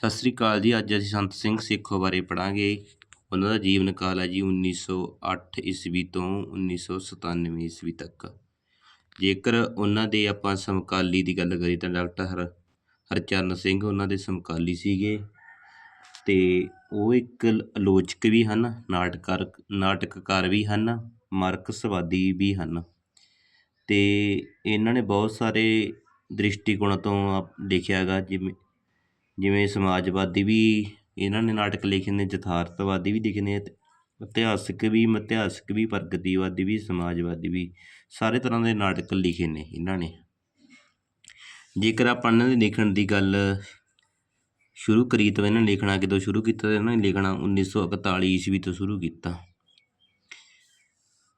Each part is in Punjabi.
ਸਤਿ ਸ੍ਰੀ ਅਕਾਲ ਜੀ। ਅੱਜ ਅਸੀਂ ਸੰਤ ਸਿੰਘ ਸੇਖੋਂ ਬਾਰੇ ਪੜਾਂਗੇ ਉਹਨਾਂ ਦਾ ਜੀਵਨ ਕਾਲ ਹੈ ਜੀ 1908 ਈਸਵੀ ਤੋਂ 1997 ਈਸਵੀ ਤੱਕ। ਜੇਕਰ ਉਹਨਾਂ ਦੇ ਆਪਾਂ ਸਮਕਾਲੀ ਦੀ ਗੱਲ ਕਰੀਏ ਤਾਂ ਡਾਕਟਰ ਹਰ, ਹਰਚਰਨ ਸਿੰਘ ਉਹਨਾਂ ਦੇ ਸਮਕਾਲੀ ਸੀਗੇ। ਤੇ ਉਹ ਇੱਕ ਆਲੋਚਕ ਵੀ ਹਨ ਨਾਟਕਕਾਰ ਨਾਟਕਕਾਰ ਵੀ ਹਨ, ਮਾਰਕਸਵਾਦੀ ਵੀ ਹਨ। ਤੇ ਇਹਨਾਂ ਨੇ ਬਹੁਤ ਸਾਰੇ ਦ੍ਰਿਸ਼ਟੀਕੋਣ ਤੋਂ ਲਿਖਿਆ ਹੈਗਾ, ਜਿਵੇਂ ਜਿਵੇਂ ਸਮਾਜਵਾਦੀ ਵੀ ਇਹਨਾਂ ਨੇ ਨਾਟਕ ਲਿਖੇ ਨੇ, ਯਥਾਰਥਵਾਦੀ ਵੀ ਲਿਖੇ ਨੇ ਇਤਿਹਾਸਕ ਵੀ ਮਿਥਿਹਾਸਕ ਵੀ, ਪ੍ਰਗਤੀਵਾਦੀ ਵੀ, ਸਮਾਜਵਾਦੀ ਵੀ, ਸਾਰੇ ਤਰ੍ਹਾਂ ਦੇ ਨਾਟਕ ਲਿਖੇ ਨੇ ਇਹਨਾਂ ਨੇ। ਜੇਕਰ ਆਪਾਂ ਇਹਨਾਂ ਦੇ ਲਿਖਣ ਦੀ ਗੱਲ ਸ਼ੁਰੂ ਕਰੀ ਤਾਂ ਇਹਨਾਂ ਨੇ ਲਿਖਣਾ ਕਿਦੋਂ ਸ਼ੁਰੂ ਕੀਤਾ? ਤਾਂ ਇਹਨਾਂ ਨੇ ਲਿਖਣਾ 1941 ਈਸਵੀ ਤੋਂ ਸ਼ੁਰੂ ਕੀਤਾ।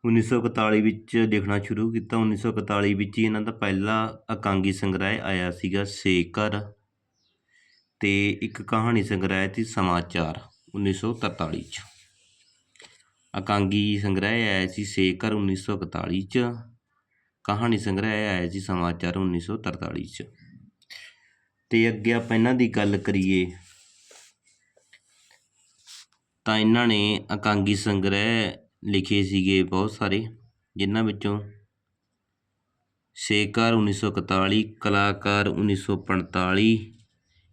1941 ਵਿੱਚ ਲਿਖਣਾ ਸ਼ੁਰੂ ਕੀਤਾ। 1941 ਵਿੱਚ ਹੀ ਇਹਨਾਂ ਦਾ ਪਹਿਲਾ ਇਕਾਂਗੀ ਸੰਗ੍ਰਹਿ ਆਇਆ ਸੀਗਾ ਸੇਕਰ ਤੇ ਇੱਕ ਕਹਾਣੀ ਸੰਗ੍ਰਹਿ ਸੀ ਸਮਾਚਾਰ 1943 ਚ। ਇਕਾਂਗੀ ਸੰਗ੍ਰਹਿ ਆਇਆ ਸੀ ਸੇਕਰ 1941 ਚ। ਕਹਾਣੀ ਸੰਗ੍ਰਹਿ ਆਇਆ ਸੀ ਸਮਾਚਾਰ 1943 ਚ। ਤੇ ਅੱਗੇ ਆਪਾਂ ਇਹਨਾਂ ਦੀ ਗੱਲ ਕਰੀਏ, ਤਾਂ ਇਹਨਾਂ ਨੇ ਇਕਾਂਗੀ ਸੰਗ੍ਰਹਿ ਲਿਖੇ ਸੀਗੇ ਬਹੁਤ ਸਾਰੇ, ਜਿਨ੍ਹਾਂ ਵਿੱਚੋਂ ਸੇਕਾਰ 1941 ਕਲਾਕਾਰ 1945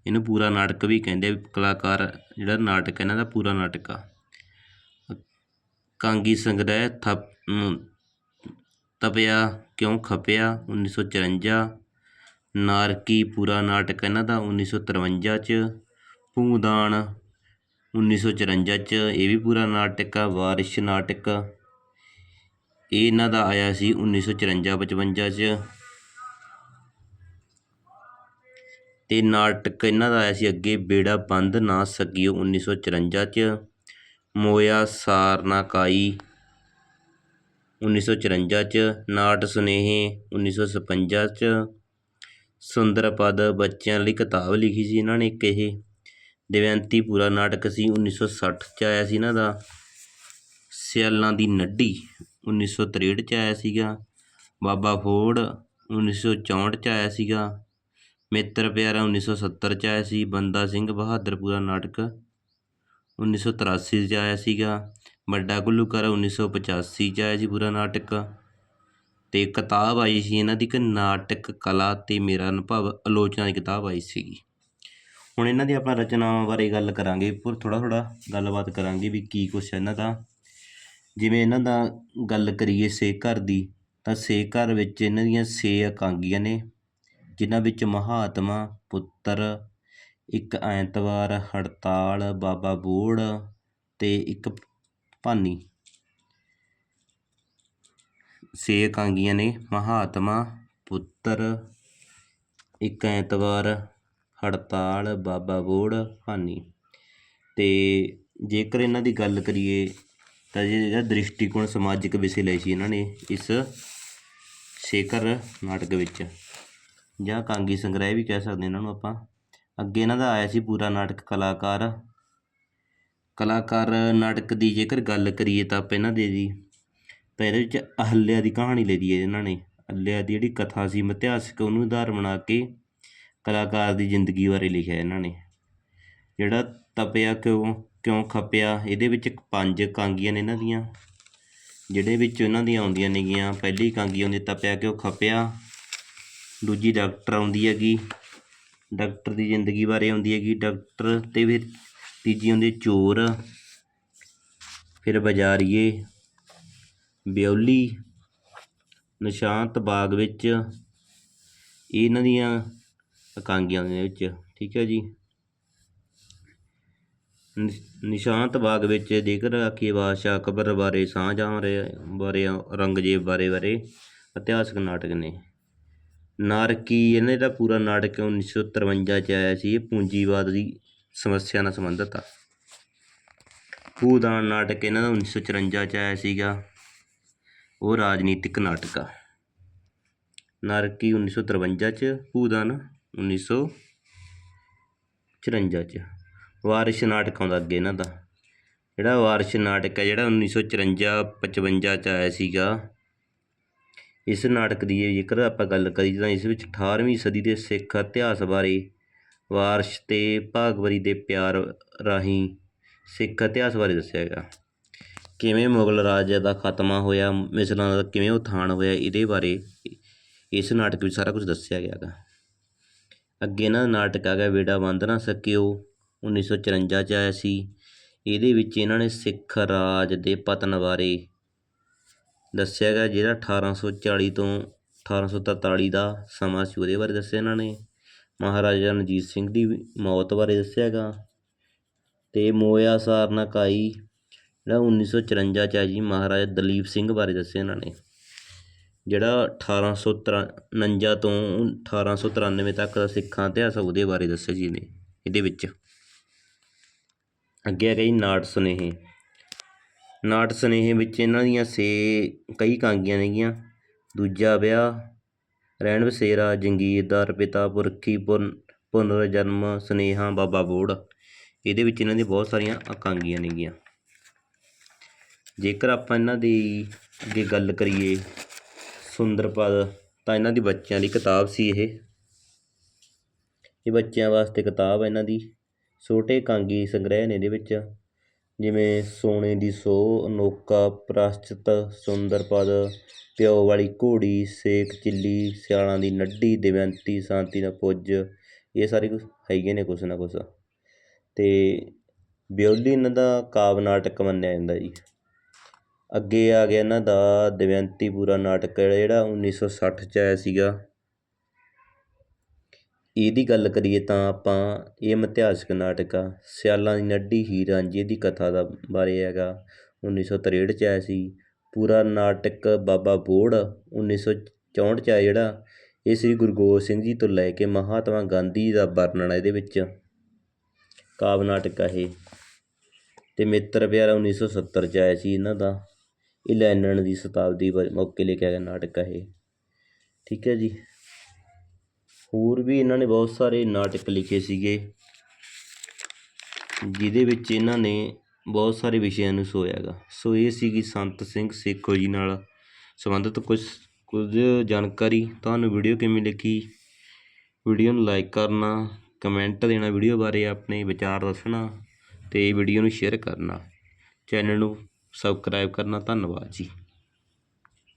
ਇਹਨੂੰ ਪੂਰਾ ਨਾਟਕ ਵੀ ਕਹਿੰਦੇ ਆ, ਕਲਾਕਾਰ ਜਿਹੜਾ ਨਾਟਕ ਇਹਨਾਂ ਦਾ ਪੂਰਾ ਨਾਟਕ ਆ। ਕਾਂਗੀ ਸੰਗ੍ਰਹਿ ਥਪ ਤਪਿਆ, ਕਿਉਂ ਖਪਿਆ 1954 ਨਾਰਕੀ ਪੂਰਾ ਨਾਟਕ ਇਹਨਾਂ ਦਾ 1953 ਚ। ਭੂਦਾਨ 1954 ਚ, ਇਹ ਵੀ ਪੂਰਾ ਨਾਟਕ ਆ, ਵਾਰਿਸ਼ ਨਾਟਕ। ਇਹ ਇਹਨਾਂ ਦਾ ਆਇਆ ਸੀ 1954 55 ਚ। ਅਤੇ ਨਾਟਕ ਇਹਨਾਂ ਦਾ ਆਇਆ ਸੀ ਅੱਗੇ, ਬੇੜਾ ਬੰਦ ਨਾ ਸਕੀਓ ਉੱਨੀ ਸੌ ਚੁਰੰਜਾ ਚ। ਮੋਇਆ ਸਾਰਨਾ ਕਾਈ 1954 ਚ। ਨਾਟ ਸੁਨੇਹੇ 1956 ਚ। ਸੁੰਦਰ ਪਦ ਬੱਚਿਆਂ ਲਈ ਕਿਤਾਬ ਲਿਖੀ ਸੀ ਇਹਨਾਂ ਨੇ ਇੱਕ ਇਹ। ਦਵਿੰਤੀ ਪੂਰਾ ਨਾਟਕ ਸੀ 1960 ਚ ਆਇਆ ਸੀ ਇਹਨਾਂ ਦਾ। ਸਿਆਲਾਂ ਦੀ ਨੱਡੀ 1963 ਚ ਆਇਆ ਸੀਗਾ। ਬਾਬਾ ਫੋੜ 1964 ਚ ਆਇਆ ਸੀਗਾ। ਮਿੱਤਰ ਪਿਆਰਾ 1970 ਚ ਆਇਆ ਸੀ, ਬੰਦਾ ਸਿੰਘ ਬਹਾਦਰ ਪੂਰਾ ਨਾਟਕ 1983 ਚ ਆਇਆ ਸੀਗਾ, ਵੱਡਾ ਗੁੱਲੂਕਾਰ ਉੱਨੀ ਸੌ ਪਚਾਸੀ ਚ ਆਇਆ ਸੀ ਪੂਰਾ ਨਾਟਕ ਅਤੇ ਕਿਤਾਬ ਆਈ ਸੀ ਇਹਨਾਂ ਦੀ, ਇੱਕ ਨਾਟਕ ਕਲਾ ਅਤੇ ਮੇਰਾ ਅਨੁਭਵ, ਆਲੋਚਨਾ ਦੀ ਕਿਤਾਬ ਆਈ ਸੀਗੀ। ਹੁਣ ਇਹਨਾਂ ਦੀ ਆਪਾਂ ਰਚਨਾਵਾਂ ਬਾਰੇ ਗੱਲ ਕਰਾਂਗੇ ਪਰ ਥੋੜ੍ਹਾ ਥੋੜ੍ਹਾ ਗੱਲਬਾਤ ਕਰਾਂਗੇ ਵੀ ਕੀ ਕੁਛ ਹੈ ਇਹਨਾਂ ਦਾ। ਜਿਵੇਂ ਇਹਨਾਂ ਦਾ ਗੱਲ ਕਰੀਏ ਸੇ ਘਰ ਦੀ, ਤਾਂ ਸੇ ਘਰ ਵਿੱਚ ਇਹਨਾਂ ਦੀਆਂ ਛੇ ਇਕਾਂਗੀਆਂ ਨੇ। ਜਿਨ੍ਹਾਂ ਵਿੱਚ ਮਹਾਤਮਾ, ਪੁੱਤਰ, ਇੱਕ ਐਤਵਾਰ ਹੜਤਾਲ, ਬਾਬਾ ਬੋੜ ਅਤੇ ਇੱਕ ਭਾਨੀ। ਛੇ ਇਕਾਂਗੀਆਂ ਨੇ ਮਹਾਤਮਾ, ਪੁੱਤਰ, ਇੱਕ ਐਤਵਾਰ ਹੜਤਾਲ, ਬਾਬਾ ਬੋੜ, ਭਾਨੀ। ਅਤੇ ਜੇਕਰ ਇਹਨਾਂ ਦੀ ਗੱਲ ਕਰੀਏ ਤਾਂ ਜਿਹੜਾ ਦ੍ਰਿਸ਼ਟੀਕੋਣ ਸਮਾਜਿਕ ਵਿਸ਼ੇ ਲਏ ਸੀ ਇਹਨਾਂ ਨੇ ਇਸ ਸ਼ੇਖਰ ਨਾਟਕ ਵਿੱਚ। ਜਾਂ ਕਾਂਗੀ ਸੰਗ੍ਰਹਿ ਵੀ ਕਹਿ ਸਕਦੇ ਇਹਨਾਂ ਨੂੰ ਆਪਾਂ। ਅੱਗੇ ਇਹਨਾਂ ਦਾ ਆਇਆ ਸੀ ਪੂਰਾ ਨਾਟਕ ਕਲਾਕਾਰ। ਕਲਾਕਾਰ ਨਾਟਕ ਦੀ ਜੇਕਰ ਗੱਲ ਕਰੀਏ ਤਾਂ ਆਪਾਂ ਇਹਨਾਂ ਦੇ ਜੀ ਤਾਂ ਇਹਦੇ ਵਿੱਚ ਅਹਲਿਆ ਦੀ ਕਹਾਣੀ ਲੈ ਦੀ ਹੈ ਇਹਨਾਂ ਨੇ। ਅਹਲਿਆ ਦੀ ਜਿਹੜੀ ਕਥਾ ਸੀ, ਮਿਥਿਹਾਸਕ, ਉਹਨੂੰ ਆਧਾਰ ਬਣਾ ਕੇ ਕਲਾਕਾਰ ਦੀ ਜ਼ਿੰਦਗੀ ਬਾਰੇ ਲਿਖਿਆ ਇਹਨਾਂ ਨੇ। ਜਿਹੜਾ ਤਪਿਆ ਕਿਉਂ ਕਿਉਂ ਖਪਿਆ, ਇਹਦੇ ਵਿੱਚ ਪੰਜ ਕਾਂਗੀਆਂ ਨੇ ਇਹਨਾਂ ਦੀਆਂ। ਜਿਹੜੇ ਵਿੱਚ ਇਹਨਾਂ ਦੀਆਂ ਆਉਂਦੀਆਂ ਨੇਗੀਆਂ, ਪਹਿਲੀ ਕਾਂਗੀ ਆਉਂਦੀ, ਤਪਿਆ ਕਿਉਂ ਖਪਿਆ ਦੂਜੀ ਡਾਕਟਰ ਆਉਂਦੀ ਹੈਗੀ, ਡਾਕਟਰ ਦੀ ਜ਼ਿੰਦਗੀ ਬਾਰੇ ਆਉਂਦੀ ਹੈਗੀ, ਡਾਕਟਰ ਤੇ ਫਿਰ ਤੀਜੀ ਆਉਂਦੀ ਚੋਰ, ਫਿਰ ਬਾਜ਼ਾਰੀਏ ਬਿਉਲੀ ਨਿਸ਼ਾਂਤ ਬਾਗ ਵਿੱਚ, ਇਹਨਾਂ ਦੀਆਂ ਇਕਾਂਗੀਆਂ ਦੇ ਵਿੱਚ, ਠੀਕ ਹੈ ਜੀ। ਨਿਸ਼ਾਂਤ ਬਾਗ ਵਿੱਚ ਜੇਕਰ ਆਖੀਏ ਬਾਦਸ਼ਾਹ ਅਕਬਰ ਬਾਰੇ ਸ਼ਾਹਜਹਾਂ ਬਾਰੇ ਔਰੰਗਜ਼ੇਬ ਬਾਰੇ ਬਾਰੇ ਇਤਿਹਾਸਕ ਨਾਟਕ ਨੇ। ਨਾਰਕੀ ਇਹਨਾਂ ਦਾ ਪੂਰਾ ਨਾਟਕ 1953 ਚ ਆਇਆ ਸੀ। ਇਹ ਪੂੰਜੀਵਾਦ ਦੀ ਸਮੱਸਿਆ ਨਾਲ ਸੰਬੰਧਿਤ ਆ। ਭੂਦਾਨ ਨਾਟਕ ਇਹਨਾਂ ਦਾ 1954 ਚ ਆਇਆ ਸੀਗਾ। ਉਹ ਰਾਜਨੀਤਿਕ ਨਾਟਕ ਆ। ਨਾਰਕੀ 1953 ਚ? ਭੂਦਾਨ 1954 ਚ। ਵਾਰਿਸ਼ ਨਾਟਕ ਆਉਂਦਾ ਅੱਗੇ ਇਹਨਾਂ ਦਾ। ਜਿਹੜਾ ਵਾਰਿਸ਼ ਨਾਟਕ ਹੈ ਜਿਹੜਾ 1954 55 ਚ ਆਇਆ ਸੀਗਾ ਇਸ ਨਾਟਕ ਦੀ ਜੇਕਰ ਆਪਾਂ ਗੱਲ ਕਰੀਏ ਤਾਂ ਇਸ ਵਿੱਚ 18ਵੀਂ ਸਦੀ ਦੇ ਸਿੱਖ ਇਤਿਹਾਸ ਬਾਰੇ ਵਾਰਸ਼ ਅਤੇ ਭਾਗਵਰੀ ਦੇ ਪਿਆਰ ਰਾਹੀਂ ਸਿੱਖ ਇਤਿਹਾਸ ਬਾਰੇ ਦੱਸਿਆ ਗਿਆ। ਕਿਵੇਂ ਮੁਗਲ ਰਾਜ ਦਾ ਖਾਤਮਾ ਹੋਇਆ ਮਿਸਲਾਂ ਦਾ ਕਿਵੇਂ ਉਥਾਨ ਹੋਇਆ, ਇਹਦੇ ਬਾਰੇ ਇਸ ਨਾਟਕ ਵਿੱਚ ਸਾਰਾ ਕੁਝ ਦੱਸਿਆ ਗਿਆ ਗਾ ਅੱਗੇ ਇਹਨਾਂ ਦਾ ਨਾਟਕ ਆ ਗਿਆ ਬੇੜਾ ਬੰਦ ਨਾ ਸਕਿਓ 1954 ਚ ਆਇਆ ਸੀ। ਇਹਦੇ ਵਿੱਚ ਇਹਨਾਂ ਨੇ ਸਿੱਖ ਰਾਜ ਦੇ ਪਤਨ ਬਾਰੇ ਦੱਸਿਆ ਗਿਆ ਜਿਹੜਾ 1840 ਤੋਂ 1843 ਦਾ ਸਮਾਂ ਸੀ, ਉਹਦੇ ਬਾਰੇ ਦੱਸਿਆ ਇਹਨਾਂ ਨੇ। ਮਹਾਰਾਜਾ ਰਣਜੀਤ ਸਿੰਘ ਦੀ ਮੌਤ ਬਾਰੇ ਦੱਸਿਆ ਗਾ ਅਤੇ ਮੋਇਆ ਸਾਰਨਾ ਕਾਈ ਜਿਹੜਾ 1954 ਚ ਆ ਜੀ, ਮਹਾਰਾਜਾ ਦਲੀਪ ਸਿੰਘ ਬਾਰੇ ਦੱਸਿਆ ਇਹਨਾਂ ਨੇ। ਜਿਹੜਾ 1853 ਤੋਂ 1893 ਤੱਕ ਦਾ ਸਿੱਖਾਂ ਇਤਿਹਾਸ ਆ, ਉਹਦੇ ਬਾਰੇ ਦੱਸਿਆ ਜੀ ਨੇ ਇਹਦੇ ਵਿੱਚ। ਅੱਗੇ ਆ ਜੀ ਨਾਟ ਸੁਨੇਹੇ। ਨਾਟ ਸੁਨੇਹੇ ਵਿੱਚ ਇਹਨਾਂ ਦੀਆਂ ਸੇ ਕਈ ਕਾਂਗੀਆਂ ਨੇਗੀਆਂ। ਦੂਜਾ ਵਿਆਹ, ਰਹਿਣ ਬਸੇਰਾ ਜੰਗੀਰਦਾਰ ਪਿਤਾ, ਪੁਰਖੀ, ਪੁਨ ਪੁਨਰ ਜਨਮ ਸੁਨੇਹਾ, ਬਾਬਾ ਬੋੜ। ਇਹਦੇ ਵਿੱਚ ਇਹਨਾਂ ਦੀ ਬਹੁਤ ਸਾਰੀਆਂ ਅਕਾਂਗੀਆਂ ਨੇਗੀਆਂ। ਜੇਕਰ ਆਪਾਂ ਇਹਨਾਂ ਦੀ ਅੱਗੇ ਗੱਲ ਕਰੀਏ ਸੁੰਦਰਪਦ, ਤਾਂ ਇਹਨਾਂ ਦੀ ਬੱਚਿਆਂ ਦੀ ਕਿਤਾਬ ਸੀ ਇਹ। ਇਹ ਬੱਚਿਆਂ ਵਾਸਤੇ ਕਿਤਾਬ ਹੈ ਇਹਨਾਂ ਦੀ। ਛੋਟੇ ਕਾਂਗੀ ਸੰਗ੍ਰਹਿ ਨੇ ਇਹਦੇ ਵਿੱਚ ਜਿਵੇਂ ਸੋਨੇ ਦੀ ਸੋਹ ਅਨੋਖਾ, ਪ੍ਰਾਸ਼ਚਿਤ, ਸੁੰਦਰ ਪਦ, ਪਿਓ ਵਾਲੀ ਘੋੜੀ, ਸੇਕ ਚਿੱਲੀ ਸਿਆਲਾਂ ਦੀ ਨੱਡੀ ਦਮਯੰਤੀ, ਸ਼ਾਂਤੀ ਦਾ ਪੁੱਜ, ਇਹ ਸਾਰੇ ਕੁਛ ਹੈਗੇ ਨੇ ਕੁਛ ਨਾ ਕੁਛ। ਅਤੇ ਬਿਉਲੀ ਇਹਨਾਂ ਦਾ ਕਾਵਿ ਨਾਟਕ ਮੰਨਿਆ ਜਾਂਦਾ ਜੀ। ਅੱਗੇ ਆ ਗਿਆ ਇਹਨਾਂ ਦਾ ਦਮਯੰਤੀ ਪੂਰਾ ਨਾਟਕ ਹੈ ਜਿਹੜਾ 1960 ਚ ਆਇਆ ਸੀਗਾ। ਇਹਦੀ ਗੱਲ ਕਰੀਏ ਤਾਂ ਆਪਾਂ ਇਹ ਇਤਿਹਾਸਕ ਨਾਟਕ ਆ, ਸਿਆਲਾਂ ਦੀ ਨੱਡੀ ਹੀਰ ਰਾਂਝੇ ਦੀ ਕਥਾ ਦਾ ਬਾਰੇ ਹੈਗਾ 1963 ਚ ਆਇਆ ਸੀ। ਪੂਰਾ ਨਾਟਕ ਬਾਬਾ ਬੋੜ 1964 ਚ ਆਇਆ ਜਿਹੜਾ, ਇਹ ਸ੍ਰੀ ਗੁਰੂ ਗੋਬਿੰਦ ਸਿੰਘ ਜੀ ਤੋਂ ਲੈ ਕੇ ਮਹਾਤਮਾ ਗਾਂਧੀ ਦਾ ਵਰਣਨ ਹੈ ਇਹਦੇ ਵਿੱਚ। ਕਾਵਿ ਨਾਟਕ ਆ ਇਹ। ਅਤੇ ਮਿੱਤਰ ਪਿਆਰਾ 1970 ਚ ਆਇਆ ਸੀ ਇਹਨਾਂ ਦਾ, ਇਹ ਲੈਨਣ ਦੀ ਸ਼ਤਾਬਦੀ ਬਾਰੇ ਮੌਕੇ ਲਿਖਿਆ ਗਿਆ ਨਾਟਕ ਆ ਇਹ। ਠੀਕ ਹੈ ਜੀ। ਹੋਰ ਵੀ ਇਹਨਾਂ ਨੇ ਬਹੁਤ ਸਾਰੇ ਨਾਟਕ ਲਿਖੇ ਸੀਗੇ, ਜਿਹਦੇ ਵਿੱਚ ਇਹਨਾਂ ਨੇ ਬਹੁਤ ਸਾਰੇ ਵਿਸ਼ਿਆਂ ਨੂੰ ਸੋਇਆਗਾ। ਸੋ ਇਹ ਸੀਗੀ ਸੰਤ ਸਿੰਘ ਸੇਖੋ ਜੀ ਨਾਲ ਸੰਬੰਧਿਤ ਕੁਝ ਕੁਝ ਜਾਣਕਾਰੀ। ਤੁਹਾਨੂੰ ਵੀਡੀਓ ਕਿਵੇਂ ਲੱਗੀ? ਵੀਡੀਓ ਨੂੰ ਲਾਈਕ ਕਰਨਾ, ਕਮੈਂਟ ਦੇਣਾ, ਵੀਡੀਓ ਬਾਰੇ ਆਪਣੇ ਵਿਚਾਰ ਦੱਸਣਾ ਤੇ ਵੀਡੀਓ ਨੂੰ ਸ਼ੇਅਰ ਕਰਨਾ। ਚੈਨਲ ਨੂੰ ਸਬਸਕ੍ਰਾਈਬ ਕਰਨਾ। ਧੰਨਵਾਦ ਜੀ।